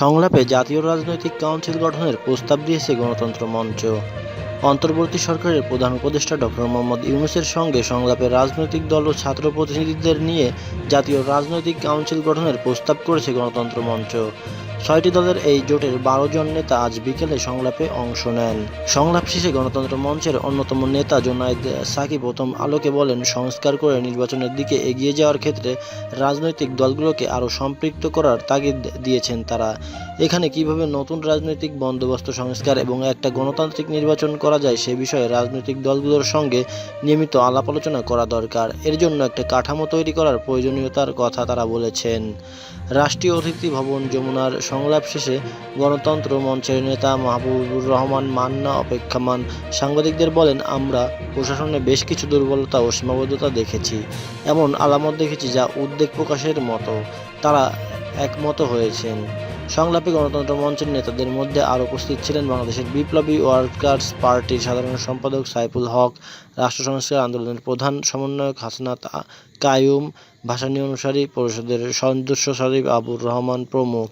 সংলাপে জাতীয় রাজনৈতিক কাউন্সিল গঠনের প্রস্তাব দিয়েছে গণতন্ত্র মঞ্চ। অন্তর্বর্তী সরকারের প্রধান উপদেষ্টা ডক্টর মোহাম্মদ ইউনুসের সঙ্গে সংলাপে রাজনৈতিক দল ও ছাত্র প্রতিনিধিদের নিয়ে জাতীয় রাজনৈতিক কাউন্সিল গঠনের প্রস্তাব করেছে গণতন্ত্র মঞ্চ। ছয়টি দলের এই জোটের বারো জন নেতা আজ বিকেলে সংলাপে অংশ নেন। সংলাপ শেষে গণতন্ত্র মঞ্চের অন্যতম নেতা জোনায়েদ সাকি প্রথম আলোকে বলেন, সংস্কার করে নির্বাচনের দিকে এগিয়ে যাওয়ার ক্ষেত্রে রাজনৈতিক দলগুলোকে আরও সম্পৃক্ত করার তাগিদ দিয়েছেন তারা। এখানে কীভাবে নতুন রাজনৈতিক বন্দোবস্ত সংস্কার এবং একটা গণতান্ত্রিক নির্বাচন করা যায় সে বিষয়ে রাজনৈতিক দলগুলোর সঙ্গে নিয়মিত আলাপ আলোচনা করা দরকার। এর জন্য একটা কাঠামো তৈরি করার প্রয়োজনীয়তার কথা তারা বলেছেন। রাষ্ট্রীয় অতিথি ভবন যমুনার সংলাপ শেষে গণতন্ত্র মঞ্চের নেতা মাহবুবুর রহমান মান্না অপেক্ষমান সাংবাদিকদের বলেন, আমরা প্রশাসনে বেশ কিছু দুর্বলতা ও সীমাবদ্ধতা দেখেছি। এমন আলামত দেখেছি যা উদ্বেগ প্রকাশের মতো। তারা একমত হয়েছেন। সংলাপে গণতন্ত্র মঞ্চের নেতাদের মধ্যে আরও উপস্থিত ছিলেন বাংলাদেশের বিপ্লবী ওয়ার্কার্স পার্টির সাধারণ সম্পাদক সাইফুল হক, রাষ্ট্র সংস্কার আন্দোলনের প্রধান সমন্বয়ক হাসনাত কায়ুম ভাসানী অনুসারী পরিষদের সদস্য সচিব আবুর রহমান প্রমুখ।